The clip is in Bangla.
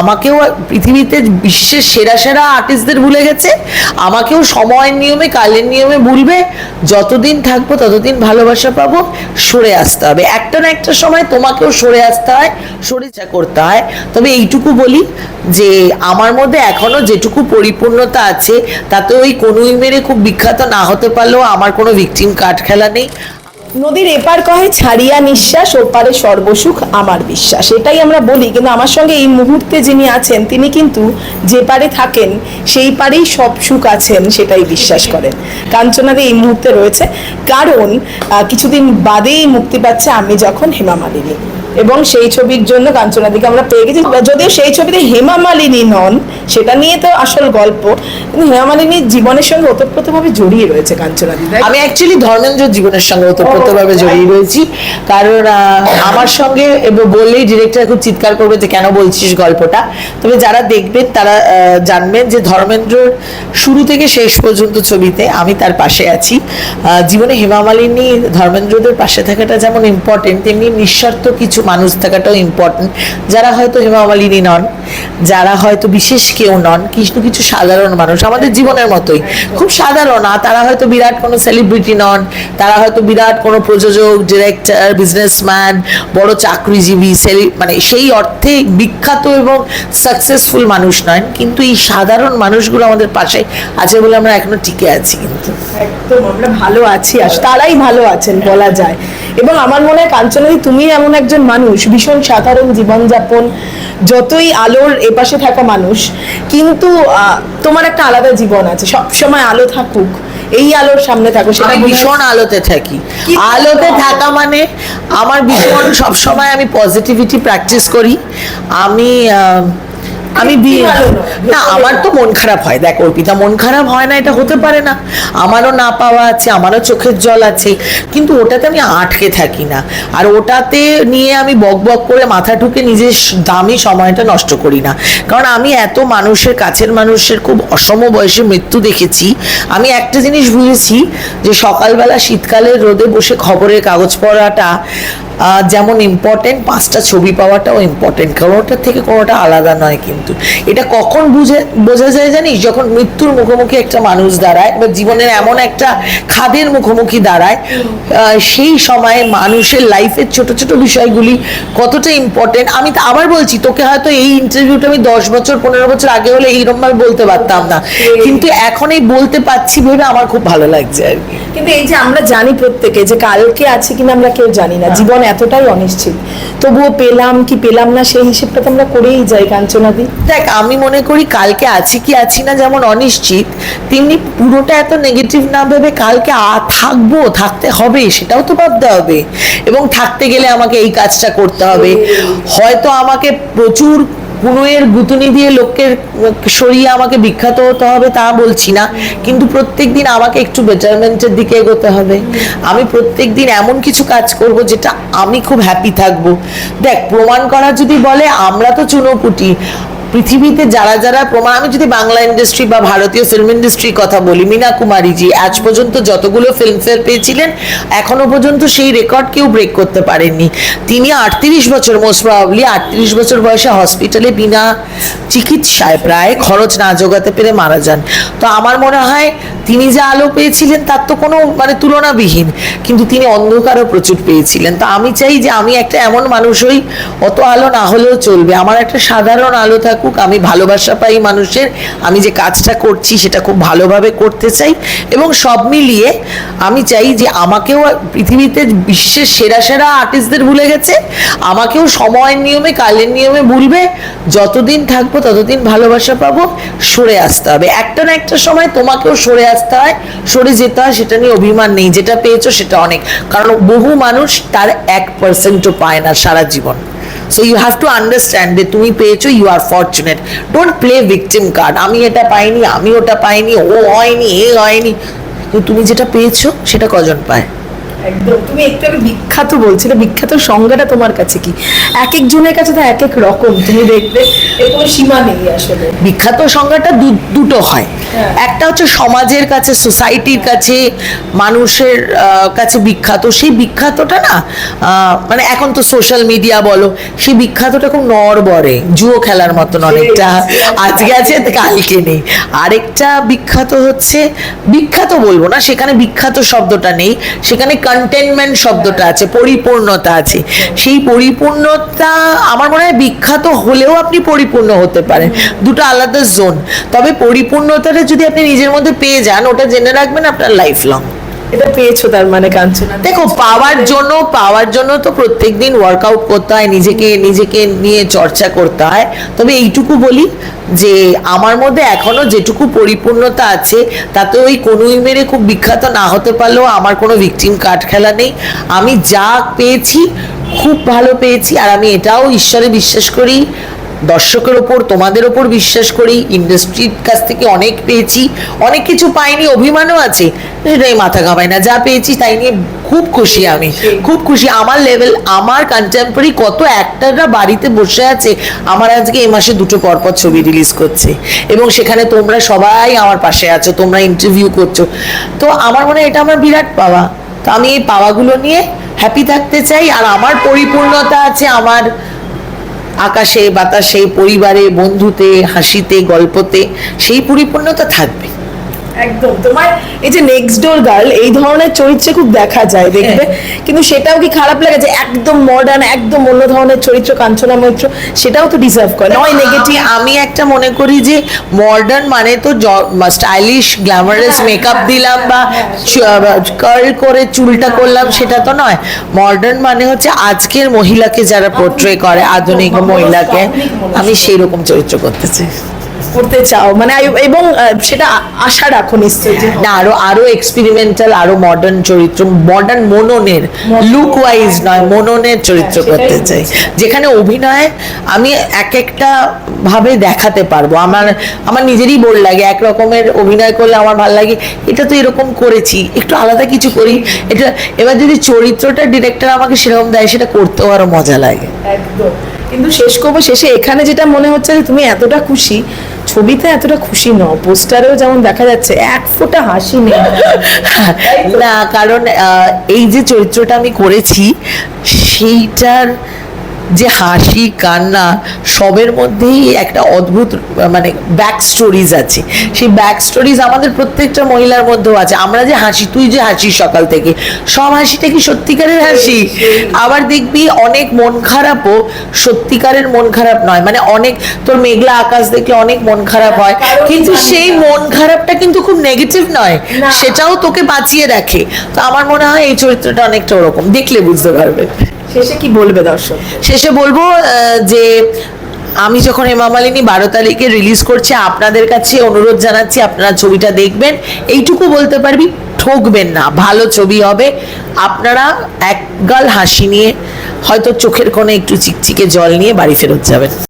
আমাকেও পৃথিবীতে বিশ্বের সেরা সেরা আর্টিস্টদের ভুলে গেছে। আমাকেও সময়ের নিয়মে, কালের নিয়মে ভুলবে। যতদিন থাকব, ততদিন ভালোবাসা পাবো। সরে আসতে হবে। একটা না একটা সময় তোমাকেও সরে আসতে হয় সরিচা করতে হয়। তবে এইটুকু বলি যে, আমার মধ্যে এখনও যেটুকু পরিপূর্ণতা আছে, তাতে ওই কনুই মেরে খুব বিখ্যাত না হতে পারলেও আমার কোনো ভিকটিম কার্ড খেলা নেই। নদীর এপার কহে ছাড়িয়া নিঃশ্বাস ওপারে সর্বসুখ আমার বিশ্বাস। এটাই আমরা বলি, কিন্তু আমার সঙ্গে এই মুহূর্তে যিনি আছেন, তিনি কিন্তু যে পারে থাকেন, সেই পারেই সব সুখ আছেন সেটাই বিশ্বাস করেন। কাঞ্চনাদে এই মুহূর্তে রয়েছে। কারণ কিছুদিন বাদেই মুক্তি পাচ্ছে আমি যখন হেমা মালিনী। এবং সেই ছবির জন্য কাঞ্চনাদিকে আমরা পেয়ে গেছি। যদিও সেই ছবিতে হেমা মালিনী নন সেটা নিয়ে তো আসল গল্প কিন্তু হেমা মালিনীর জীবনের সঙ্গে ওতপ্রোতভাবে জড়িয়ে রয়েছে কাঞ্চনাদি আমি অ্যাকচুয়ালি ধর্মেন্দ্র জীবনের সঙ্গে ওতপ্রোতভাবে জড়িয়ে রয়েছি। কারণ আমার সঙ্গে বললেই ডিরেক্টর খুব চিৎকার করবে যে কেন বলছিস গল্পটা? তবে যারা দেখবেন তারা জানবেন যে ধর্মেন্দ্রর শুরু থেকে শেষ পর্যন্ত ছবিতে আমি তার পাশে আছি। জীবনে হেমা মালিনী ধর্মেন্দ্রদের পাশে থাকাটা যেমন ইম্পর্টেন্ট তেমনি নিঃস্বার্থ কিছু মানুষ থাকাটাও ইম্পর্টেন্ট যারা হয়তো হেমা মালিনী নন, যারা হয়তো বিশেষ কেউ নন, কিছু কিছু সাধারণ মানুষ, আমাদের জীবনের মতোই। খুব সাধারণ, আর তারা হয়তো বিরাট কোনো সেলিব্রিটি নন, তারা হয়তো বিরাট কোনো প্রযোজক ডিরেক্টর বিজনেসম্যান বড় চাকরিজীবী সেলি মানে সেই অর্থে বিখ্যাত এবং সাকসেসফুল মানুষ নয় কিন্তু এই সাধারণ মানুষগুলো আমাদের পাশে আছে বলে আমরা এখনও টিকে আছি কিন্তু। একদম, আমরা ভালো আছি, আর তারাই ভালো আছেন, বলা যায়। এবং আমার মনে হয় কাঞ্চনাদি তুমি এমন একজন মানুষ ভীষণ সাধারণ জীবনযাপন যতই আলোর এপাশে থাকা মানুষ কিন্তু তোমার একটা আলাদা জীবন আছে সব সময় আলো থাকুক এই আলোর সামনে থাকো সেটা ভীষণ আলোতে থাকি। আলোতে থাকা মানে আমার ভীষণ সবসময় আমি পজিটিভিটি প্র্যাকটিস করি। আমি আমি বি- কি ভালো নয়? না? আমার তো মন খারাপ হয়। দেখ অর্পিতা মন খারাপ হয় না এটা হতে পারে না। আমারও না পাওয়া আছে আমারও চোখের জল আছে। কিন্তু ওটাতে আমি আটকে থাকি না। আর ওটাতে নিয়ে আমি বক বক করে মাথা ঠুকে নিজের দামি সময়টা নষ্ট করি না। কারণ আমি এত মানুষের কাছের মানুষের খুব অসম বয়সে মৃত্যু দেখেছি। আমি একটা জিনিস বুঝেছি যে সকালবেলা শীতকালের রোদে বসে খবরের কাগজ পড়াটা যেমন ইম্পর্টেন্ট পাঁচটা ছবি পাওয়াটাও ইম্পর্টেন্ট কারণ ওটার থেকে কোনোটা আলাদা নয় কিন্তু। এটা কখন বুঝে বোঝা যায় জানিস? যখন মৃত্যুর মুখোমুখি একটা মানুষ দাঁড়ায় বা জীবনের এমন একটা খাদের মুখোমুখি দাঁড়ায় সেই সময় মানুষের লাইফের ছোট ছোট বিষয়গুলি কতটা ইম্পর্টেন্ট আমি তো আবার বলছি তোকে হয়তো এই ইন্টারভিউটা আমি দশ বছর পনেরো বছর আগে হলে এইরকমভাবে বলতে পারতাম না। কিন্তু এখন এই বলতে পারছি ভেবে আমার খুব ভালো লাগছে আর কি। কিন্তু এই যে আমরা জানি প্রত্যেকে যে কালকে আছে কিনা আমরা কেউ জানি না জীবন এতটাই অনিশ্চিত। তবুও পেলাম কি পেলাম না সেই হিসেবটা তো আমরা করেই যাই কাঞ্চনাদি দেখ আমি মনে করি কালকে আছি কি আছি না যেমন অনিশ্চিত তেমনি পুরোটা এত নেগেটিভ না ভেবে কালকে থাকব থাকতে হবে সেটাও তো ভাবতে হবে। এবং থাকতে গেলে আমাকে এই কাজটা করতে হবে। হয়তো আমাকে প্রচুর কুনুয়ের গুতুনি দিয়ে লোকের সরিয়ে আমাকে বিখ্যাত হতে হবে তা বলছি না। কিন্তু প্রত্যেক দিন আমাকে একটু বেটারমেন্টের দিকে এগোতে হবে। আমি প্রত্যেক দিন এমন কিছু কাজ করব যেটা আমি খুব হ্যাপি থাকব। দেখ, প্রমাণ করা যদি বলে, আমরা তো চুনোপুটি পৃথিবীতে যারা যারা প্রমাণ আমি যদি বাংলা ইন্ডাস্ট্রি বা ভারতীয় ফিল্ম ইন্ডাস্ট্রির কথা বলি, মীনা কুমারীজি, আজ পর্যন্ত যতগুলো ফিল্মফেয়ার পেয়েছিলেন, এখনও পর্যন্ত সেই রেকর্ড কেউ ব্রেক করতে পারেননি। তিনি আটত্রিশ বছর মোস্ট প্রবাবলি আটত্রিশ বছর বয়সে হসপিটালে বিনা চিকিৎসায় প্রায় খরচ না জোগাতে পেরে মারা যান। তো আমার মনে হয়, তিনি যা আলো পেয়েছিলেন, তার তো কোনো মানে তুলনাবিহীন, কিন্তু তিনি অন্ধকারও প্রচুর পেয়েছিলেন। তো আমি চাই যে আমি একটা এমন মানুষ হই, অত আলো না হলেও চলবে। আমার একটা সাধারণ আলো থাকুক, আমি ভালোবাসা পাই মানুষের, আমি যে কাজটা করছি সেটা খুব ভালোভাবে করতে চাই এবং সব মিলিয়ে আমি চাই যে আমাকেও পৃথিবীতে বিশ্বের সেরা সেরা আর্টিস্টদের ভুলে গেছে, আমাকেও সময়ের নিয়মে, কালের নিয়মে ভুলবে, যতদিন থাকব ততদিন ভালোবাসা পাবো, সরে আসতে হবে। একটা না একটা সময় তোমাকেও সরে আসতে হয়, সরে যেতে হয়, সেটা নিয়ে অভিমান নেই, যেটা পেয়েছ সেটা অনেক। কারণ বহু মানুষ তার এক পার্সেন্টও পায় না সারা জীবন। So you have to understand যে তুমি পেয়েছ you are fortunate don't play victim card আমি এটা পাইনি, আমি ওটা পাইনি, ও হয়নি, এ হয়নি। তুমি যেটা পেয়েছ, সেটা কজন পায়? একদম। তুমি একটু বিখ্যাত বলছিলে বিখ্যাত সংজ্ঞাটা তোমার কাছে কি? এক এক জনের কাছে তো এক এক রকম তুমি দেখবে এর কোনো সীমা নেই আসলে। বিখ্যাত সংজ্ঞাটা দুটো হয়। হ্যাঁ। একটা হচ্ছে সমাজের কাছে সোসাইটির কাছে মানুষের কাছে বিখ্যাত। সেই বিখ্যাতটা না মানে এখন তো সোশ্যাল মিডিয়া বলো সেই বিখ্যাতটা খুব নড়বড়ে জুয়ো খেলার মতন অনেকটা। আজকে আছে কালকে নেই। আরেকটা বিখ্যাত হচ্ছে বিখ্যাত বলব না সেখানে বিখ্যাত শব্দটা নেই। সেখানে কন্টেনমেন্ট শব্দটা আছে, পরিপূর্ণতা আছে। সেই পরিপূর্ণতা আমার মনে হয় বিখ্যাত হলেও আপনি পরিপূর্ণ হতে পারেন। দুটো আলাদা জোন তবে পরিপূর্ণতাটা যদি আপনি নিজের মধ্যে পেয়ে যান, ওটা জেনে রাখবেন আপনার লাইফ লং এটা পেয়েছ তার মানে কাঞ্চনা। দেখো, পাওয়ার জন্য পাওয়ার জন্য তো প্রত্যেকদিন ওয়ার্কআউট করতে হয়, নিজেকে নিজেকে নিয়ে চর্চা করতে হয়। তবে এইটুকু বলি যে, আমার মধ্যে এখনও যেটুকু পরিপূর্ণতা আছে, তাতে ওই কনুই মেরে খুব বিখ্যাত না হতে পারলেও আমার কোনো ভিকটিম কার্ড খেলা নেই। আমি যা পেয়েছি, খুব ভালো পেয়েছি, আর আমি এটাও ঈশ্বরে বিশ্বাস করি দর্শকের ওপর, তোমাদের ওপর বিশ্বাস করি, ইন্ডাস্ট্রির কাছ থেকে অনেক পেয়েছি, অনেক কিছু পাইনি, অভিমানও আছে, সেটাই মাথা ঘামাই না, যা পেয়েছি তাই নিয়ে খুব খুশি আমি, খুব খুশি। আমার লেভেল আমার কন্টেম্পোরারি কত অ্যাক্টাররা বাড়িতে বসে আছে, আমার আজকে এই মাসে দুটো পরপর ছবি রিলিজ করছে, এবং সেখানে তোমরা সবাই আমার পাশে আছো, তোমরা ইন্টারভিউ করছ। তো আমার মনে হয় এটা আমার বিরাট পাওয়া। তো আমি এই পাওয়াগুলো নিয়ে হ্যাপি থাকতে চাই, আর আমার পরিপূর্ণতা আছে, আমার আকাশে বাতাসে পরিবারে বন্ধুতে হাসিতে গল্পতে সেই পরিপূর্ণতা থাকবে। একদম। তোমার এই যে নেক্সট ডোর গার্ল এই ধরনের চরিত্রে খুব দেখা যায় দেখবে। কিন্তু সেটাও কি খারাপ লাগে যে একদম মডার্ন একদম অন্য ধরনের চরিত্র কাঞ্চনা মৈত্র সেটাও তো ডিজার্ভ করে নয় নেগেটিভ আমি- একটা মনে করি যে মডার্ন মানে তো স্টাইলিশ গ্ল্যামারাস হ্যাঁ, মেকআপ হ্যাঁ, দিলাম বা হ্যাঁ, কার্ল করে চুলটা করলাম সেটা তো নয়। মডার্ন মানে হচ্ছে আজকের মহিলাকে যারা পোট্রে করে আধুনিক মহিলাকে আমি সেই রকম চরিত্র করতে চাই করতে চাও? মানে আই- এবং সেটা আশা রাখো নিশ্চয়ই যে না আরও আরও এক্সপেরিমেন্টাল আরও মডার্ন চরিত্র মডার্ন মননের লুক ওয়াইজ নয় মননের চরিত্র হ্যাঁ, করতে চাই। যেখানে অভিনয় আমি এক একটা ভাবে দেখাতে পারব। আমার আমার নিজেরই বোর লাগে এক রকমের অভিনয় করলে আমার ভালো লাগে। এটা তো এরকম করেছি একটু আলাদা কিছু করি। এটা এবার যদি চরিত্রটা ডিরেক্টর আমাকে সেরকম দেয় সেটা করতেও আরও মজা লাগে। একদম। কিন্তু শেষ করব শেষে এখানে যেটা মনে হচ্ছে যে তুমি এতটা খুশি, ছবিতে এতটা খুশি নও, পোস্টারেও যেমন দেখা যাচ্ছে এক ফোঁটা হাসি নেই। না, কারণ এই যে চরিত্রটা আমি করেছি, সেইটার যে হাসি কান্না সবের মধ্যেই একটা অদ্ভুত মানে ব্যাক স্টোরিজ আছে। সেই ব্যাক স্টোরিজ আমাদের প্রত্যেকটা মহিলার মধ্যেও আছে। আমরা যে হাসি তুই যে হাসি সকাল থেকে সব হাসিটা কি সত্যিকারের হাসি? আবার দেখবি অনেক মন খারাপও সত্যিকারের মন খারাপ নয়। মানে অনেক তোর মেঘলা আকাশ দেখলে অনেক মন খারাপ হয়। কিন্তু সেই মন খারাপটা কিন্তু খুব নেগেটিভ নয়। সেটাও তোকে বাঁচিয়ে রাখে। তো আমার মনে হয় এই চরিত্রটা অনেকটা ওরকম। দেখলে বুঝতে পারবে। শেষে কি বলবে দর্শক? শেষে বলব যে আমি যখন হেমামালিনী বারো তারিখে রিলিজ করছি, আপনাদের কাছে অনুরোধ জানাচ্ছি, আপনারা ছবিটা দেখবেন। এইটুকু বলতে পারবি, ঠকবেন না, ভালো ছবি হবে। আপনারা একগাল হাসি নিয়ে, হয়তো চোখের কোণে একটু চিকচিকে জল নিয়ে বাড়ি ফেরত যাবেন।